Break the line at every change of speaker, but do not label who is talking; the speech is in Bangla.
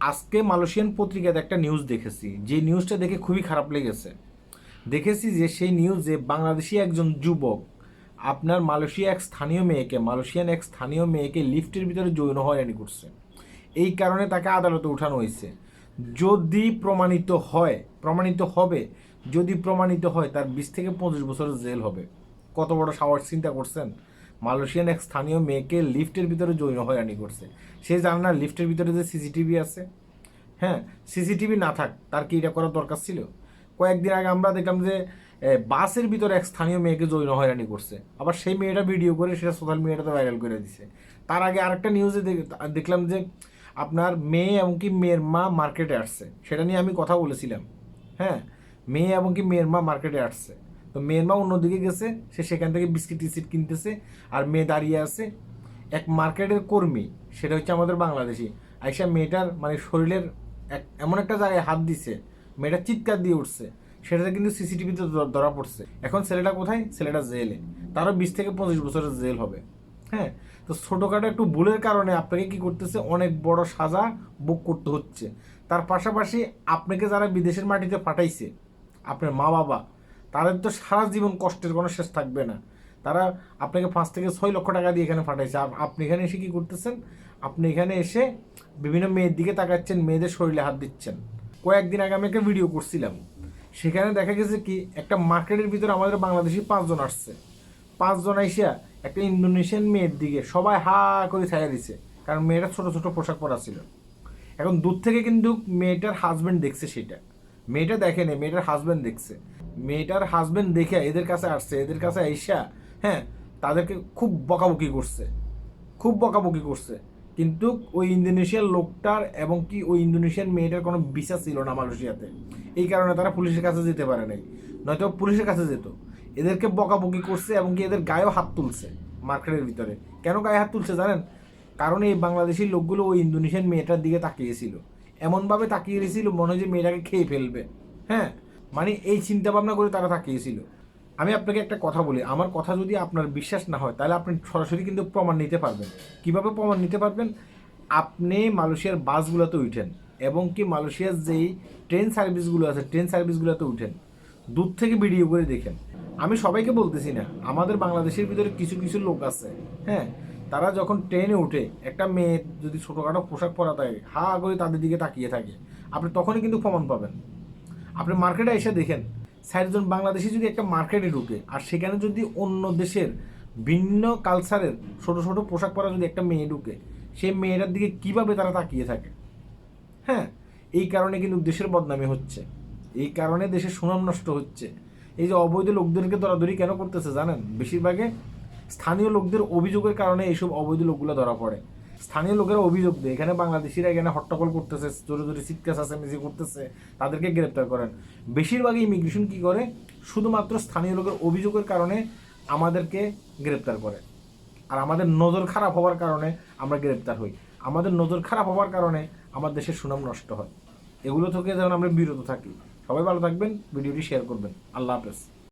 আজকে মালয়েশিয়ান পত্রিকাতে একটা নিউজ দেখেছি। যে নিউজটা দেখে খুবই খারাপ লেগেছে। দেখেছি যে সেই নিউজে বাংলাদেশি একজন যুবক, আপনার মালয়েশিয়া এক স্থানীয় মেয়েকে, মালয়েশিয়ান এক স্থানীয় মেয়েকে লিফটের ভিতরে যৌন হয়রানি করছে। এই কারণে তাকে আদালতে উঠানো হয়েছে। যদি প্রমাণিত হয়, প্রমাণিত হবে, যদি প্রমাণিত হয় তার বিশ থেকে পঁচিশ বছরের জেল হবে। কত বড় সাহস, চিন্তা করছেন? মালয়েশিয়ান এক স্থানীয় মেয়েকে লিফটের ভিতরে যৌন হয়রানি করছে। সে জানে না লিফটের ভিতরে যে সিসিটিভি আছে। হ্যাঁ সিসিটিভি না থাক, তার কি এটা করার দরকার ছিল? কয়েকদিন আগে আমরা দেখলাম যে বাসের ভিতরে এক স্থানীয় মেয়েকে যৌন হয়রানি করছে। আবার সেই মেয়েটা ভিডিও করে সেটা সোশ্যাল মিডিয়াতে ভাইরাল করে দিছে। তার আগে আরেকটা নিউজে দেখলাম যে, আপনার মেয়ে এবং কি মেয়ের মা মার্কেটে আসছে। সেটা নিয়ে আমি কথা বলেছিলাম। হ্যাঁ মেয়ে এবং কি মেয়ের মা মার্কেটে আসছে। তো মেয়ের মা অন্যদিকে গেছে, সে সেখান থেকে বিস্কিট টিস্কিট কিনতেছে, আর মেয়ে দাঁড়িয়ে আছে এক মার্কেটের কর্মী, সেটা হচ্ছে আমাদের বাংলাদেশি। আইসা মেয়েটার মানে শরীরের এক, এমন একটা জায়গায় হাত দিছে, মেয়েটা চিৎকার দিয়ে উঠছে, সেটাতে কিন্তু সিসিটিভিতে ধরা পড়ছে। এখন ছেলেটা কোথায়? ছেলেটা জেলে। তারও বিশ থেকে পঁচিশ বছরের জেল হবে। হ্যাঁ? তো ছোটোখাটো একটু ভুলের কারণে আপনাকে কি করতেছে? অনেক বড় সাজা বুক করতে হচ্ছে। তার পাশাপাশি আপনাকে যারা বিদেশের মাটিতে পাঠাইছে, আপনার মা বাবা তাদের তো সারা জীবন কষ্টের কোনো শেষ থাকবে না। তারা আপনাকে পাঁচ থেকে ছয় লক্ষ টাকা দিয়ে এখানে পাঠাইছে। আর আপনি এখানে এসে কী করতেছেন? আপনি এখানে এসে বিভিন্ন মেয়ের দিকে তাকাচ্ছেন, মেয়েদের শরীরে হাত দিচ্ছেন। কয়েকদিন আগে আমি একটা ভিডিও করছিলাম। সেখানে দেখা গেছে কি, একটা মার্কেটের ভিতরে আমাদের বাংলাদেশি পাঁচজন আসছে। পাঁচজন আইসা একটা ইন্দোনেশিয়ান মেয়ের দিকে সবাই হা করে ছায়া দিছে, কারণ মেয়েটা ছোট ছোট পোশাক পরা ছিল। এখন দূর থেকে কিন্তু মেয়েটার হাজব্যান্ড দেখছে সেটা। মেয়েটা দেখেনি মেয়েটার হাজব্যান্ড দেখছে। মেয়েটার হাজবেন্ড দেখে এদের কাছে আসছে, এদের কাছে আইসা হ্যাঁ তাদেরকে খুব বকাবকি করছে, খুব বকাবকি করছে। কিন্তু ওই ইন্দোনেশিয়ার লোকটার এবং কি ওই ইন্দোনেশিয়ান মেয়েটার কোনো ভিসা ছিল না মালয়েশিয়াতে। এই কারণে তারা পুলিশের কাছে যেতে পারে নাই, নয়তো পুলিশের কাছে যেত। এদেরকে বকাবকি করছে এবং কি এদের গায়েও হাত তুলছে মার্কেটের ভিতরে। কেন গায়ে হাত তুলছে জানেন? কারণ এই বাংলাদেশি লোকগুলো ওই ইন্দোনেশিয়ান মেয়েটার দিকে তাকিয়েছিল। এমনভাবে তাকিয়ে ছিল মনে হয় যে মেয়েটাকে খেয়ে ফেলবে হ্যাঁ? মানে এই চিন্তা ভাবনা করে তারা তাকিয়েছিল আমি আপনাকে একটা কথা বলি, আমার কথা যদি আপনার বিশ্বাস না হয়, তাহলে আপনি সরাসরি কিন্তু প্রমাণ নিতে পারবেন। কীভাবে প্রমাণ নিতে পারবেন? আপনি মালয়েশিয়ার বাসগুলোতে উঠেন এবং কি মালয়েশিয়ার যেই ট্রেন সার্ভিসগুলো আছে, ট্রেন সার্ভিসগুলোতে উঠেন। দূর থেকে ভিডিও করে দেখেন। আমি সবাইকে বলতেছি না, আমাদের বাংলাদেশের ভিতরে কিছু কিছু লোক আছে হ্যাঁ? তারা যখন ট্রেনে উঠে একটা মেয়ে যদি ছোটোখাটো পোশাক পরা থাকে, হা করে তাদের দিকে তাকিয়ে থাকে, আপনি তখনই কিন্তু প্রমাণ পাবেন। আপনি মার্কেটে এসে দেখেন ষাটজন বাংলাদেশি যদি একটা মার্কেটে ঢুকে, আর সেখানে যদি অন্য দেশের ভিন্ন কালচারের ছোট ছোট পোশাক পরা যদি একটা মেয়ে ঢুকে, সেই মেয়েটার দিকে কীভাবে তারা তাকিয়ে থাকে? হ্যাঁ এই কারণে কিন্তু দেশের বদনামি হচ্ছে। এই কারণে দেশের সুনাম নষ্ট হচ্ছে। এই যে অবৈধ লোকদেরকে দরাদরি কেন করতেছে জানেন? বেশিরভাগে স্থানীয় লোকদের অভিযোগের কারণে এইসব অবৈধ লোকগুলো ধরা পড়ে। স্থানীয় লোকেরা অভিযোগ দেয়, এখানে বাংলাদেশিরা এখানে হট্টগোল করতেছে, জোরে জোরে চিৎকার চেঁচামেচি করতেছে, তাদেরকে গ্রেপ্তার করেন। বেশিরভাগই ইমিগ্রেশন কি করে? শুধুমাত্র স্থানীয় লোকের অভিযোগের কারণে আমাদেরকে গ্রেপ্তার করে। আর আমাদের নজর খারাপ হওয়ার কারণে আমরা গ্রেপ্তার হই। আমাদের নজর খারাপ হওয়ার কারণে আমার দেশের সুনাম নষ্ট হয়। এগুলো থেকে যেন আমরা বিরত থাকি। সবাই ভালো থাকবেন, ভিডিওটি শেয়ার করবেন। আল্লাহ হাফেজ।